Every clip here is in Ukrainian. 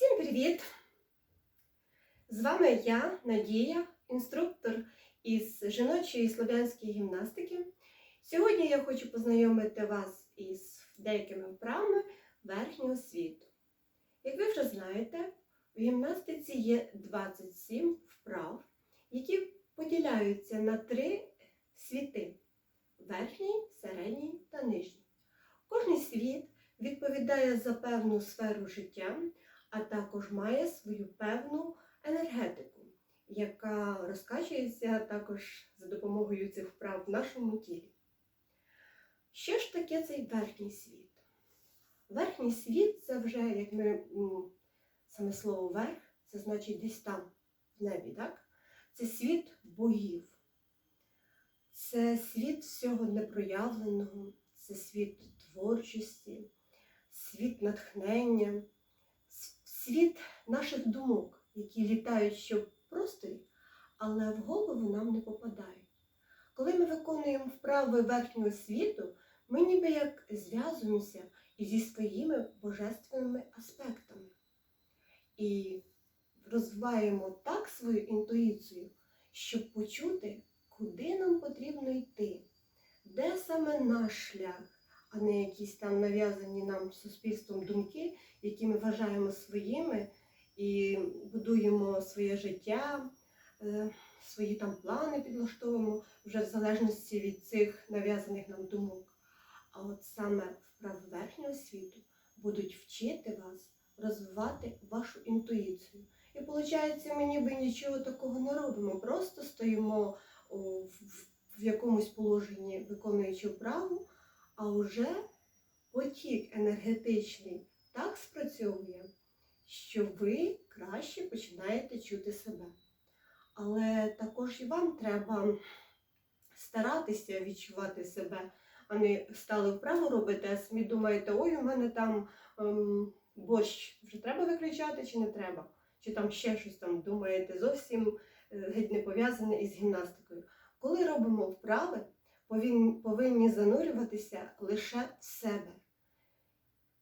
Всім привіт! З вами я, Надія, інструктор із жіночої слов'янської гімнастики. Сьогодні я хочу познайомити вас із деякими вправами верхнього світу. Як ви вже знаєте, в гімнастиці є 27 вправ, які поділяються на три світи верхній, середній та нижній. Кожний світ відповідає за певну сферу життя, а також має свою певну енергетику, яка розкачується також за допомогою цих вправ в нашому тілі. Що ж таке цей верхній світ? Верхній світ це вже, як ми саме слово верх, це значить десь там, в небі, так? Це світ богів. Це світ всього непроявленого, це світ творчості, світ натхнення, світ наших думок, які літають ще в просторі, але в голову нам не попадають. Коли ми виконуємо вправи верхнього світу, ми ніби як зв'язуємося зі своїми божественними аспектами. І розвиваємо так свою інтуїцію, щоб почути, куди нам потрібно йти, де саме наш шлях, а не якісь там нав'язані нам суспільством думки, які ми вважаємо своїми і будуємо своє життя, е, свої там плани підлаштовуємо вже в залежності від цих нав'язаних нам думок. А от саме вправи верхнього світу будуть вчити вас розвивати вашу інтуїцію. І виходить, ми ніби нічого такого не робимо, просто стоїмо в якомусь положенні, виконуючи вправу, а вже потік енергетичний так спрацьовує, що ви краще починаєте чути себе. Але також і вам треба старатися відчувати себе, а не стали вправо робити, а самі думаєте, ой, у мене там ем, борщ вже треба виключати чи не треба? Чи там ще щось там думаєте зовсім е, геть не пов'язане із гімнастикою. Коли робимо вправи, повинні, занурюватися лише в себе.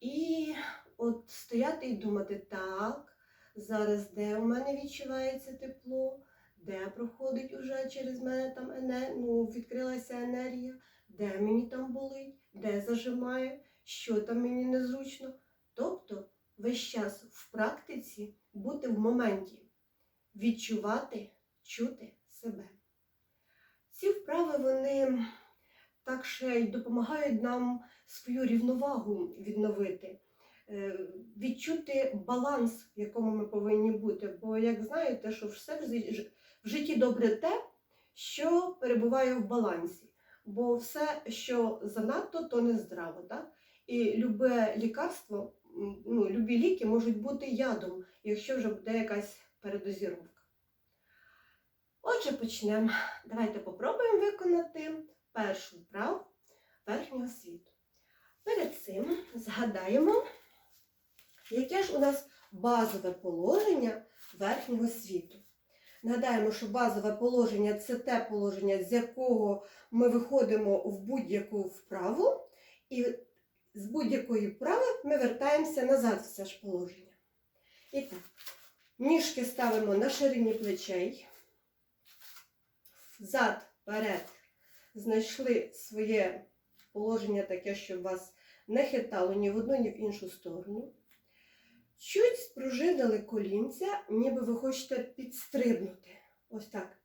І от стояти і думати, так, зараз де у мене відчувається тепло, де проходить уже через мене там ене... ну, відкрилася енергія, де мені там болить, де зажимає, що там мені незручно. Тобто весь час в практиці бути в моменті, відчувати, чути себе. Ці вправи вони так ще й допомагають нам свою рівновагу відновити, е, відчути баланс, в якому ми повинні бути. Бо, як знаєте, що все в житті добре те, що перебуває в балансі. Бо все, що занадто, то не здраво. Так? І любе лікарство, ну, любі ліки можуть бути ядом, якщо вже буде якась передозіровка. Отже, почнемо. Давайте попробуємо виконати першу вправу верхнього світу. Перед цим згадаємо, яке ж у нас базове положення верхнього світу. Нагадаємо, що базове положення це те положення, з якого ми виходимо в будь-яку вправу, і з будь-якої вправи ми вертаємося назад в це ж положення. І так, ніжки ставимо на ширині плечей, зад, вперед, знайшли своє положення таке, щоб вас не хитало ні в одну, ні в іншу сторону. Чуть спружинили колінця, ніби ви хочете підстрибнути. Ось так.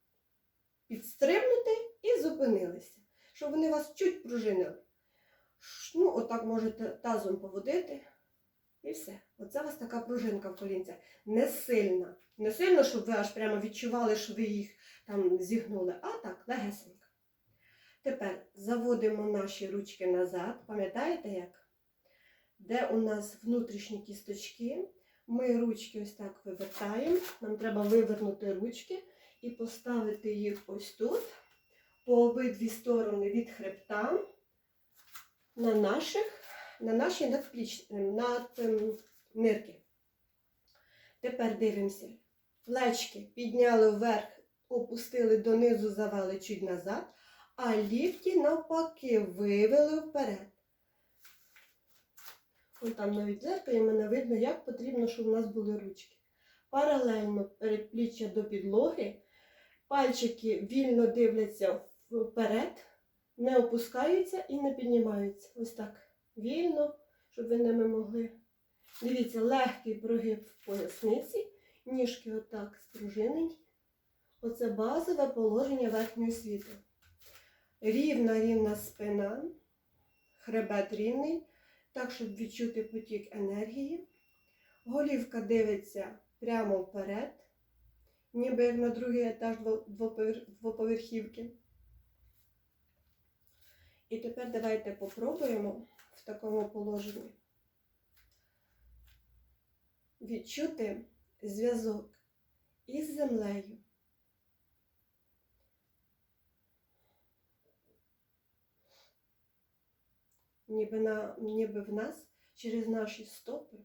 Підстрибнути і зупинилися. Щоб вони вас чуть пружинили. Ну, отак можете тазом поводити. І все. Оце у вас така пружинка в колінцях. Не сильна. Не сильно, щоб ви аж прямо відчували, що ви їх там зігнули, а так, легесенько. Тепер заводимо наші ручки назад. Пам'ятаєте як? Де у нас внутрішні кісточки, ми ручки ось так вивертаємо. Нам треба вивернути ручки і поставити їх ось тут, по обидві сторони від хребта, на, наших, на наші надпліч, над ем, нирки. Тепер дивимося. Плечки підняли вверх, опустили донизу, завели чуть назад, а лікті навпаки вивели вперед. Ось там навіть дзеркалі мене видно, як потрібно, щоб у нас були ручки. Паралельно передпліччя до підлоги, пальчики вільно дивляться вперед, не опускаються і не піднімаються. Ось так. Вільно, щоб ви ними могли. Дивіться, легкий прогиб в поясниці, ніжки отак спружинені. Оце базове положення верхньої світу. Рівна рівна спина, хребет рівний, так, щоб відчути потік енергії. Голівка дивиться прямо вперед, ніби як на другий етаж дво- двоповерхівки. І тепер давайте попробуємо в такому положенні відчути зв'язок із землею. Ніби, на, ніби в нас через наші стопи,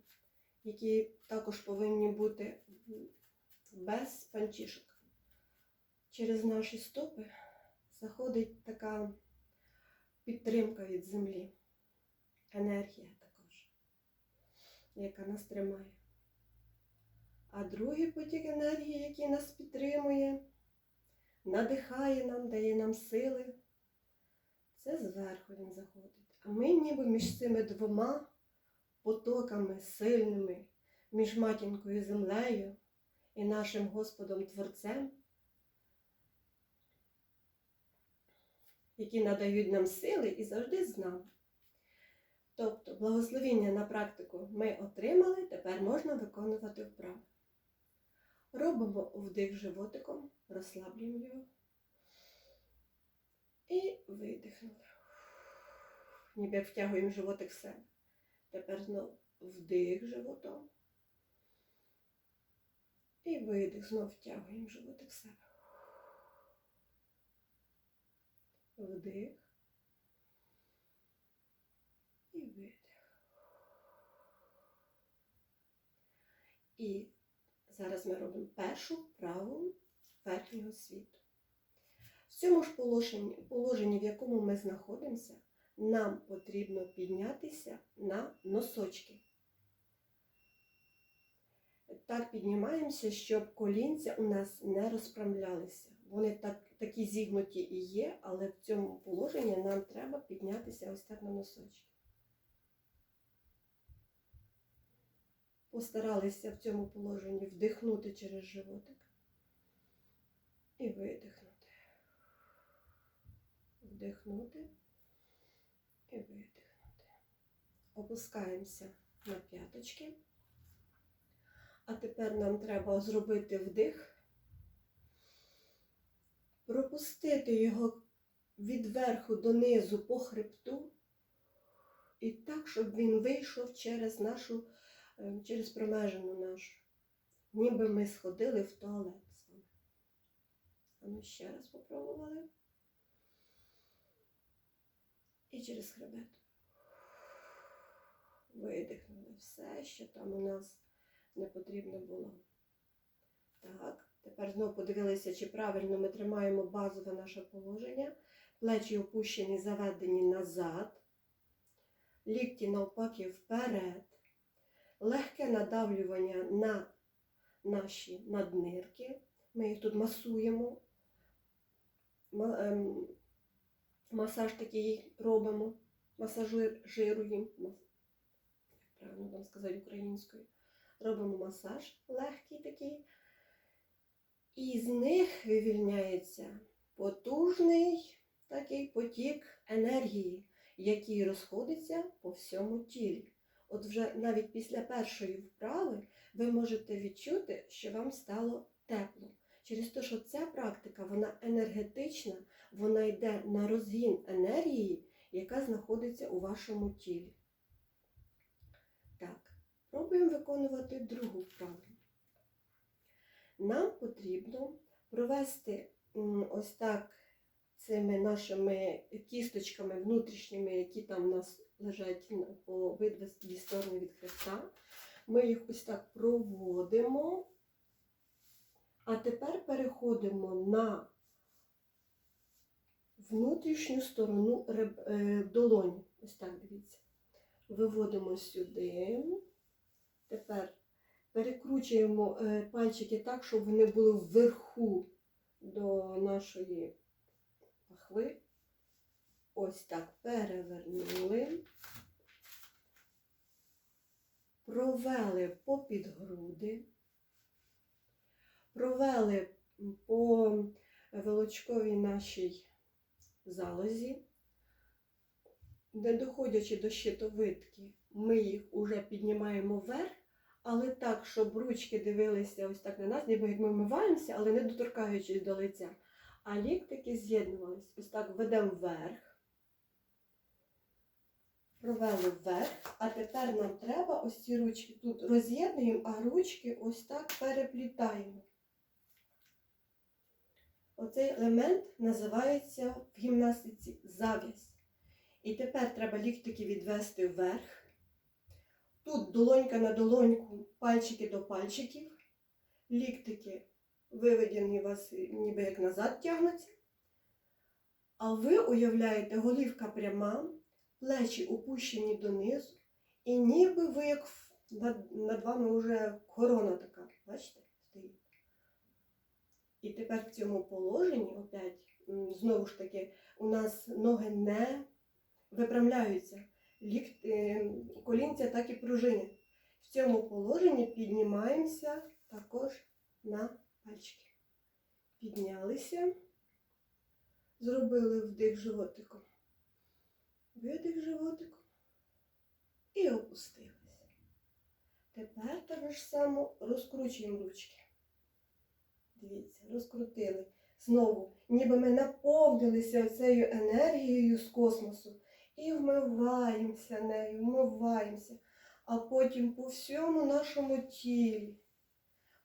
які також повинні бути без панчішок. Через наші стопи заходить така підтримка від землі, енергія також, яка нас тримає. А другий потік енергії, який нас підтримує, надихає нам, дає нам сили, це зверху він заходить. А ми ніби між цими двома потоками сильними, між матінкою землею і нашим Господом Творцем, які надають нам сили і завжди з нами. Тобто, благословіння на практику ми отримали, тепер можна виконувати вправи. Робимо вдих животиком, розслаблюємо його і видихнули. Ніби як втягуємо животик в себе. Тепер знову вдих животом. І видих, знов втягуємо животик в себе. Вдих. І видих. І зараз ми робимо першу вправу верхнього світу. В цьому ж положенні, положенні, в якому ми знаходимося, нам потрібно піднятися на носочки. Так піднімаємося, щоб колінця у нас не розправлялися. Вони так, такі зігнуті і є, але в цьому положенні нам треба піднятися ось так на носочки. Постаралися в цьому положенні вдихнути через животик і видихнути. Вдихнути і видихнути. Опускаємося на п'яточки. А тепер нам треба зробити вдих, пропустити його від верху до по хребту, і так, щоб він вийшов через нашу, через промежину нашу. Ніби ми сходили в туалет з вами. А ми ще раз попробували. І через хребет. Видихнули все, що там у нас не потрібно було. Так, тепер знову подивилися, чи правильно ми тримаємо базове наше положення. Плечі опущені, заведені назад, лікті навпаки вперед, легке надавлювання на наші наднирки. Ми їх тут масуємо. Ем, Масаж такий робимо, масажируємо. Як правильно вам сказати українською. Робимо масаж легкий такий. І з них вивільняється потужний такий потік енергії, який розходиться по всьому тілі. От вже навіть після першої вправи ви можете відчути, що вам стало тепло. Через те, що ця практика вона енергетична, вона йде на розгін енергії, яка знаходиться у вашому тілі. Так, пробуємо виконувати другу вправу. Нам потрібно провести ось так цими нашими кісточками внутрішніми, які там у нас лежать по обидві сторони від хребта. Ми їх ось так проводимо. А тепер переходимо на внутрішню сторону е, долоні. Ось так дивіться. виводимо сюди. Тепер перекручуємо е, пальчики так, щоб вони були вверху до нашої пахви. Ось так перевернули. Провели по підгруди. Провели по волочковій нашій залозі. Не доходячи до щитовидки, ми їх уже піднімаємо вверх, але так, щоб ручки дивилися ось так на нас, ніби як ми вмиваємося, але не доторкаючись до лиця. А ліктики з'єднувались. Ось так ведемо вверх. Провели вверх, а тепер нам треба ось ці ручки тут роз'єднуємо, а ручки ось так переплітаємо. Оцей елемент називається в гімнастиці зав'язь. І тепер треба ліктики відвести вверх. Тут долонька на долоньку, пальчики до пальчиків. Ліктики виведені у вас ніби як назад тягнуться. А ви уявляєте, голівка пряма, плечі опущені донизу, і ніби ви як над, над вами вже корона така, бачите, стоїть. І тепер в цьому положенні, опять, знову ж таки, у нас ноги не випрямляються. Е, колінця так і пружинять. В цьому положенні піднімаємося також на пальчики. Піднялися, зробили вдих животиком, видих животиком і опустилися. Тепер так ж само розкручуємо ручки. Дивіться, розкрутили. Знову, ніби ми наповнилися цією енергією з космосу і вмиваємося нею, вмиваємося. А потім по всьому нашому тілі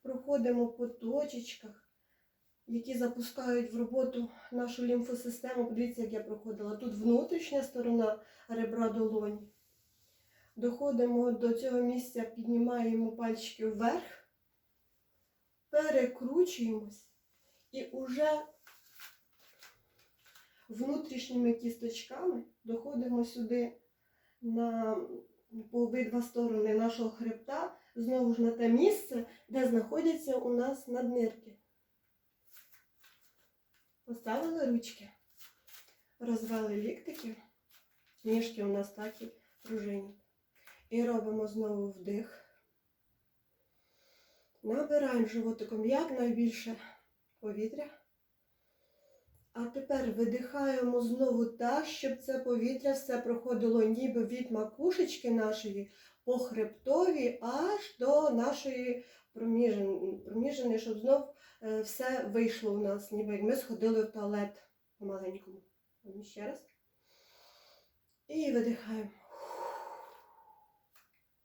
проходимо по точечках, які запускають в роботу нашу лімфосистему. Подивіться, як я проходила. Тут внутрішня сторона ребра долоні. Доходимо до цього місця, піднімаємо пальчики вверх, перекручуємось і уже внутрішніми кісточками доходимо сюди на, по обидва сторони нашого хребта, знову ж на те місце, де знаходяться у нас наднирки. Поставили ручки, розвели ліктики, ніжки у нас так і пружинять. І робимо знову вдих. Набираємо животиком якнайбільше повітря. А тепер видихаємо знову так, щоб це повітря все проходило ніби від макушечки нашої по хребтові аж до нашої проміжини, проміжини, щоб знов е, все вийшло у нас, ніби ми сходили в туалет по-маленькому. Ще раз. І видихаємо.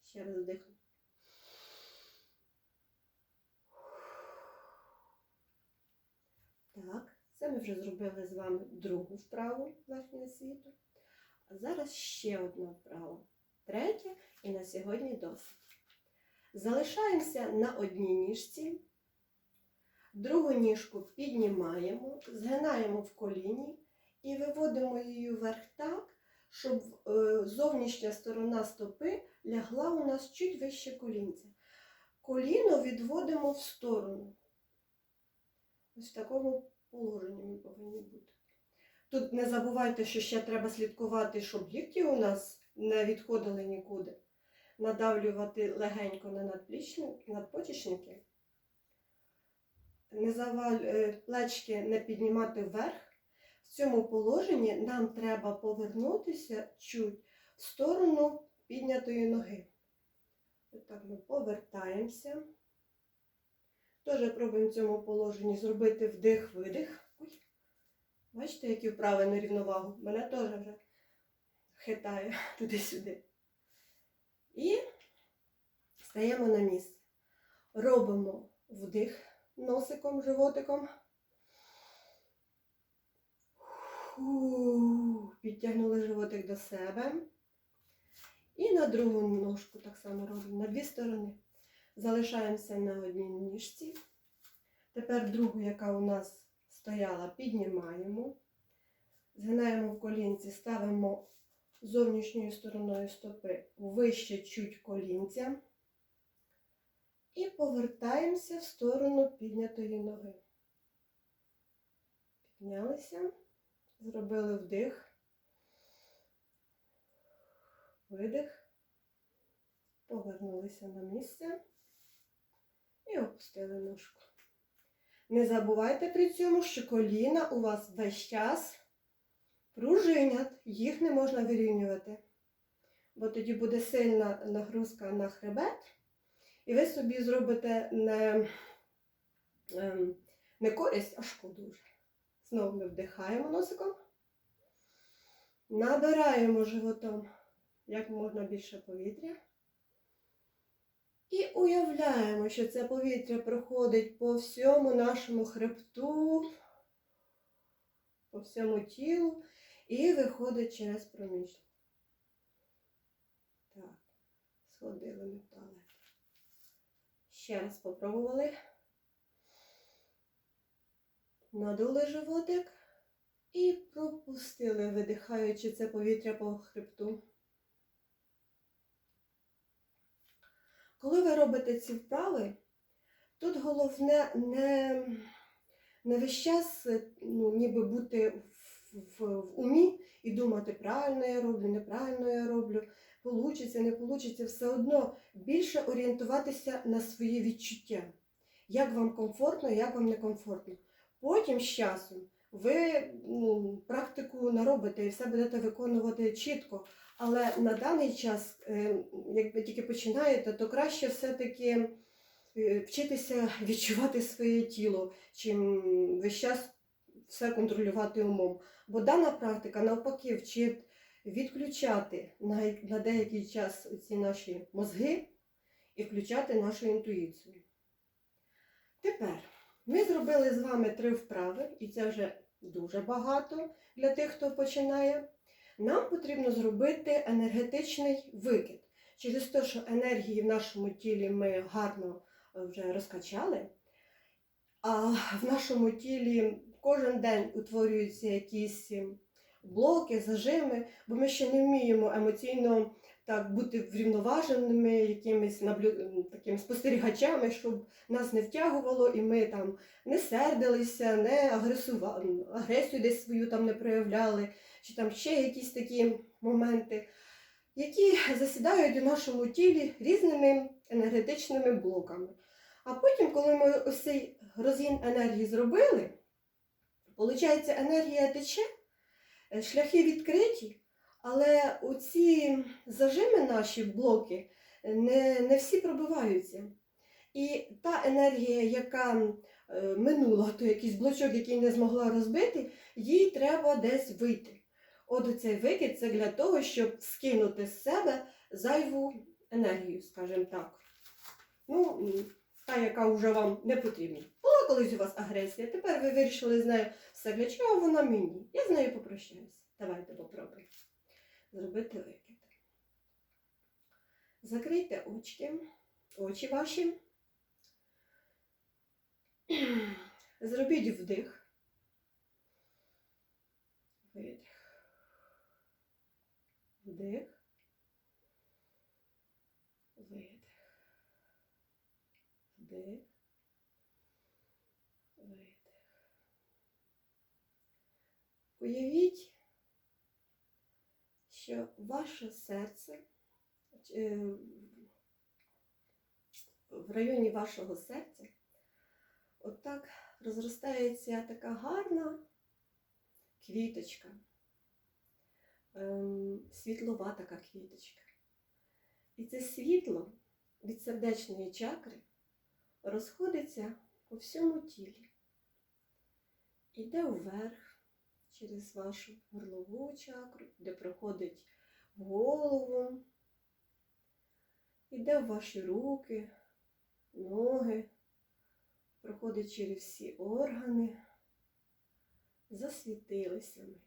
Ще раз вдихаємо. Так, це ми вже зробили з вами другу вправу верхнього світу. А зараз ще одна вправа. Третя і на сьогодні досить. Залишаємося на одній ніжці. Другу ніжку піднімаємо, згинаємо в коліні і виводимо її вверх так, щоб е, зовнішня сторона стопи лягла у нас чуть вище колінця. Коліно відводимо в сторону. Ось в такому положенні ми повинні бути. Тут не забувайте, що ще треба слідкувати, щоб лікті у нас не відходили нікуди. Надавлювати легенько на надпочечники. Не заваль, е, плечки не піднімати вверх. В цьому положенні нам треба повернутися чуть в сторону піднятої ноги. Отак ми повертаємося. Теж пробуємо в цьому положенні зробити вдих-видих. Бачите, які вправи на рівновагу? Мене теж вже хитає туди-сюди. І стаємо на місце. Робимо вдих носиком, животиком. Підтягнули животик до себе. І на другу ножку так само робимо, на дві сторони. Залишаємося на одній ніжці. Тепер другу, яка у нас стояла, піднімаємо. Згинаємо в колінці, ставимо зовнішньою стороною стопи вище чуть колінця. І повертаємося в сторону піднятої ноги. Піднялися, зробили вдих, видих, повернулися на місце і опустили ножку. Не забувайте при цьому, що коліна у вас весь час пружинять, їх не можна вирівнювати, бо тоді буде сильна нагрузка на хребет, і ви собі зробите не, ем, не користь, а шкоду вже. Знову ми вдихаємо носиком, набираємо животом як можна більше повітря. І уявляємо, що це повітря проходить по всьому нашому хребту, по всьому тілу і виходить через проміжок. Так, сходили ми в туалет. Ще раз попробували. Надули животик і пропустили, видихаючи це повітря по хребту. Коли ви робите ці вправи, тут головне не, не весь час ну, ніби бути в, в, в умі і думати, правильно я роблю, неправильно я роблю, получиться, не получиться, все одно більше орієнтуватися на свої відчуття. Як вам комфортно, як вам некомфортно. Потім з часом ви ну, практику наробите і все будете виконувати чітко. Але на даний час, е, як ви тільки починаєте, то краще все-таки е, вчитися відчувати своє тіло, чим весь час все контролювати умом. Бо дана практика навпаки вчить відключати на, на деякий час ці наші мозги і включати нашу інтуїцію. Тепер ми зробили з вами три вправи, і це вже дуже багато для тих, хто починає. Нам потрібно зробити енергетичний викид. Через те, що енергії в нашому тілі ми гарно е, вже розкачали, а в нашому тілі кожен день утворюються якісь ем, блоки, зажими, бо ми ще не вміємо емоційно так бути врівноваженими, якимись наблю... такими спостерігачами, щоб нас не втягувало, і ми там не сердилися, не агресували, агресію десь свою там не проявляли, чи там ще якісь такі моменти, які засідають у нашому тілі різними енергетичними блоками. А потім, коли ми ось цей розгін енергії зробили, виходить, енергія тече, е, шляхи відкриті. Але оці зажими наші блоки не, не всі пробиваються. І та енергія, яка е, минула, то якийсь блочок, який не змогла розбити, їй треба десь вийти. От цей викид це для того, щоб скинути з себе зайву енергію, скажімо так. Ну, та, яка вже вам не потрібна. Колись у вас агресія, тепер ви вирішили з нею все, для чого вона мені. Я з нею попрощаюся. Давайте попробуємо зробити викид. Закрийте очки, очі ваші. Зробіть вдих. Видих. Вдих. Видих. Вдих. Видих. Уявіть, що ваше серце е, в районі вашого серця отак розростається така гарна квіточка, ем, світлова така квіточка. І це світло від сердечної чакри розходиться по всьому тілі, іде вверх через вашу горлову чакру, де проходить в голову, йде в ваші руки, ноги, проходить через всі органи, засвітилися ми.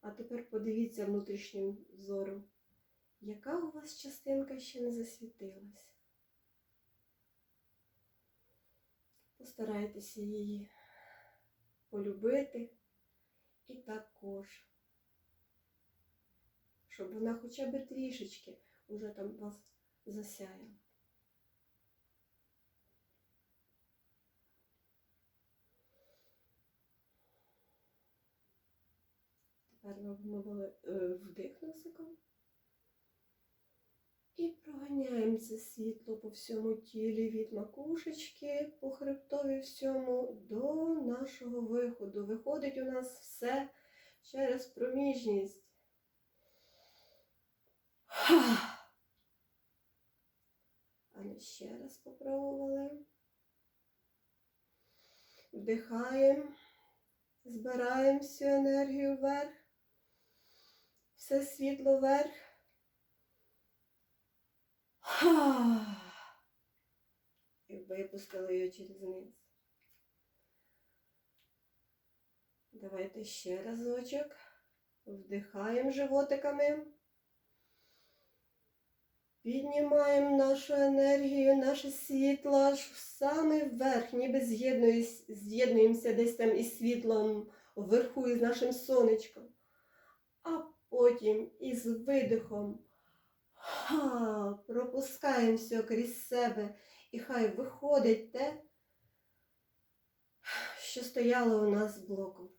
А тепер подивіться внутрішнім зором, яка у вас частинка ще не засвітилась. Постарайтеся її полюбити і також щоб вона хоча б трішечки уже там вас засяяла. Тепер вели- е, вдих носиком. І проганяємо це світло по всьому тілі від макушечки, по хребтові всьому до нашого виходу. Виходить у нас все через проміжність. А ну ще раз попробували. Вдихаємо, збираємо всю енергію вверх, все світло вверх. І випустили її через низ. Давайте ще разочок. Вдихаємо животиками. Піднімаємо нашу енергію, наше світло аж в самий верх, ніби з'єднуємося десь там із світлом вверху із нашим сонечком. А потім із видихом ха, пропускаємо все крізь себе, і хай виходить те, що стояло у нас блоком.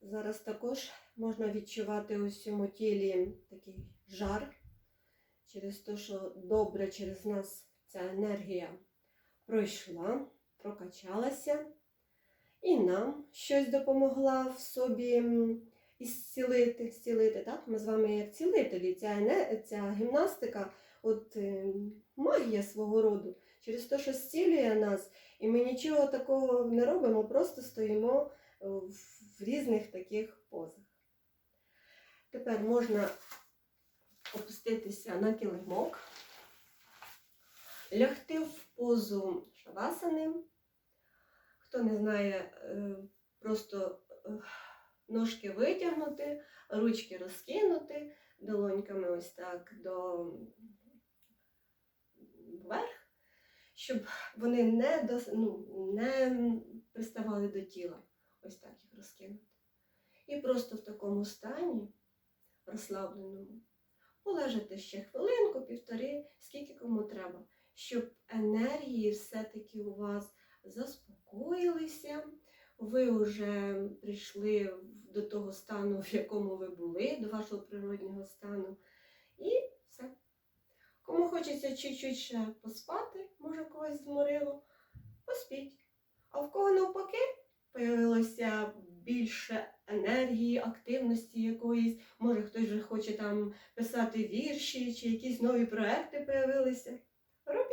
Зараз також можна відчувати у всьому тілі такий жар, через те, що добре через нас ця енергія пройшла, прокачалася, і нам щось допомогла в собі м, ісцілити, зцілити. Так? Ми з вами як цілителі. Ця, ця гімнастика, от е, магія свого роду, через те, що зцілює нас, і ми нічого такого не робимо, просто стоїмо е, в різних таких позах. Тепер можна опуститися на килимок, лягти в позу шавасани. Хто не знає, е, просто е, ножки витягнути, ручки розкинути, долоньками ось так до вверх, щоб вони не, дос- ну, не приставали до тіла. Ось так їх розкинути. І просто в такому стані, розслабленому, полежати ще хвилинку, півтори, скільки кому треба, щоб енергії все-таки у вас заспокоїлися, ви вже прийшли до того стану, в якому ви були, до вашого природнього стану. І все. Кому хочеться чуть-чуть ще поспати, може когось зморило, поспіть. А в кого навпаки появилося більше енергії, активності якоїсь, може хтось вже хоче там писати вірші, чи якісь нові проекти появилися.